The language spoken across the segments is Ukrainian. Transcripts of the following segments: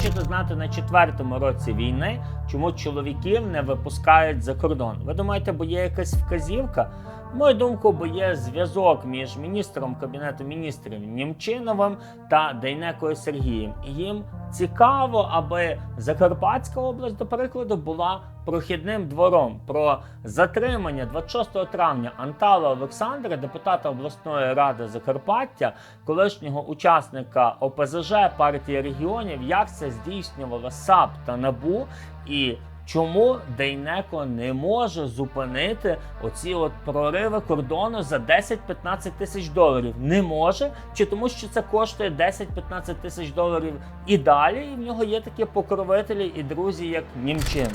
сказати на четвертому році війни, чому чоловіків не випускають за кордон. Ви думаєте, бо є якась вказівка? Мою думку, бо є зв'язок між міністром кабінету міністрів Німчиновим та Дейнекою Сергієм. Їм цікаво, аби Закарпатська область, до прикладу, була прохідним двором про затримання 26 травня Антала Олександра, депутата обласної ради Закарпаття, колишнього учасника ОПЗЖ партії регіонів, як це здійснювала САП та НАБУ і. Чому Дейнеко не може зупинити оці от прориви кордону за 10-15 тисяч доларів? Не може, чи тому, що це коштує 10-15 тисяч доларів і далі, і в нього є такі покровителі і друзі, як Німчин.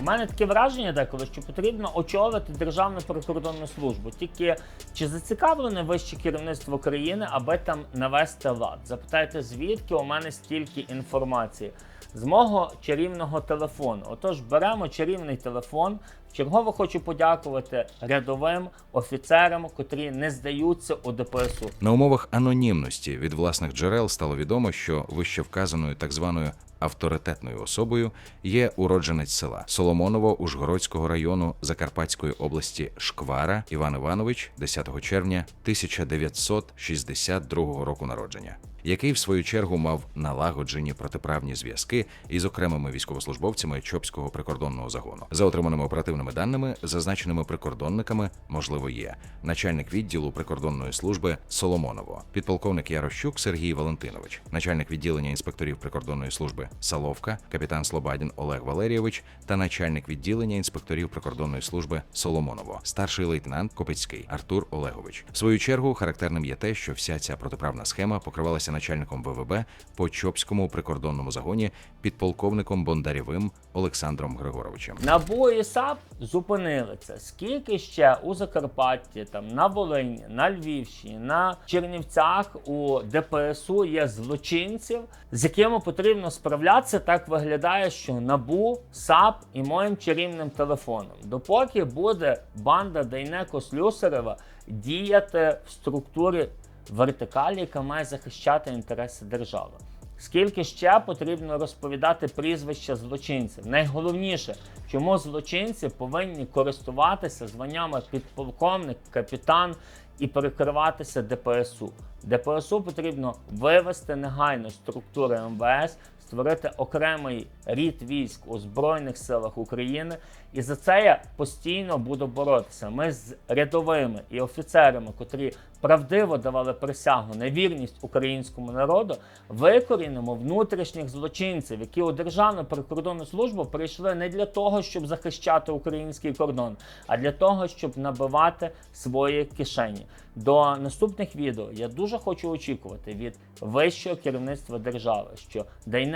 У мене таке враження деколи, що потрібно очолити Державну прикордонну службу. Тільки чи зацікавлене вище керівництво країни, аби там навести лад? Запитайте, звідки у мене стільки інформації? З мого чарівного телефону. Отож, беремо чарівний телефон. Чергово хочу подякувати рядовим офіцерам, котрі не здаються у ДПСУ. На умовах анонімності від власних джерел стало відомо, що вище вказаною так званою авторитетною особою є уродженець села Соломоново Ужгородського району Закарпатської області Шквара Іван Іванович 10 червня 1962 року народження. Який в свою чергу мав налагоджені протиправні зв'язки із окремими військовослужбовцями Чопського прикордонного загону. За отриманими оперативними даними, зазначеними прикордонниками, можливо, є начальник відділу прикордонної служби Соломоново, підполковник Ярощук Сергій Валентинович, начальник відділення інспекторів прикордонної служби Саловка, капітан Слобадін Олег Валерійович та начальник відділення інспекторів прикордонної служби Соломоново, старший лейтенант Копицький Артур Олегович. В свою чергу характерним є те, що вся ця протиправна схема покривалася начальником ВВБ по Чопському прикордонному загоні підполковником Бондарєвим Олександром Григоровичем. НАБУ і САП зупинили це. Скільки ще у Закарпатті, там на Волині, на Львівщині, на Чернівцях у ДПСУ є злочинців, з якими потрібно справлятися. Так виглядає, що НАБУ, САП і моїм чарівним телефоном. Допоки буде банда Дейнеко Слюсарева діяти в структурі вертикалі, яка має захищати інтереси держави. Скільки ще потрібно розповідати прізвища злочинців? Найголовніше, чому злочинці повинні користуватися званнями підполковник, капітан і перекриватися ДПСУ. ДПСУ потрібно вивести негайно структури МВС, створити окремий рід військ у Збройних силах України. І за це я постійно буду боротися. Ми з рядовими і офіцерами, котрі правдиво давали присягу на вірність українському народу, викорінимо внутрішніх злочинців, які у Державну прикордонну службу прийшли не для того, щоб захищати український кордон, а для того, щоб набивати свої кишені. До наступних відео я дуже хочу очікувати від вищого керівництва держави, що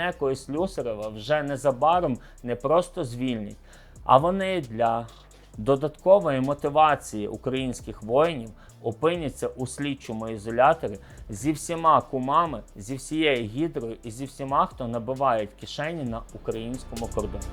Дейнеко і Слюсарева вже незабаром не просто звільнять, а вони для додаткової мотивації українських воїнів опиняться у слідчому ізоляторі зі всіма кумами, зі всією гідрою і зі всіма, хто набиває кишені на українському кордоні.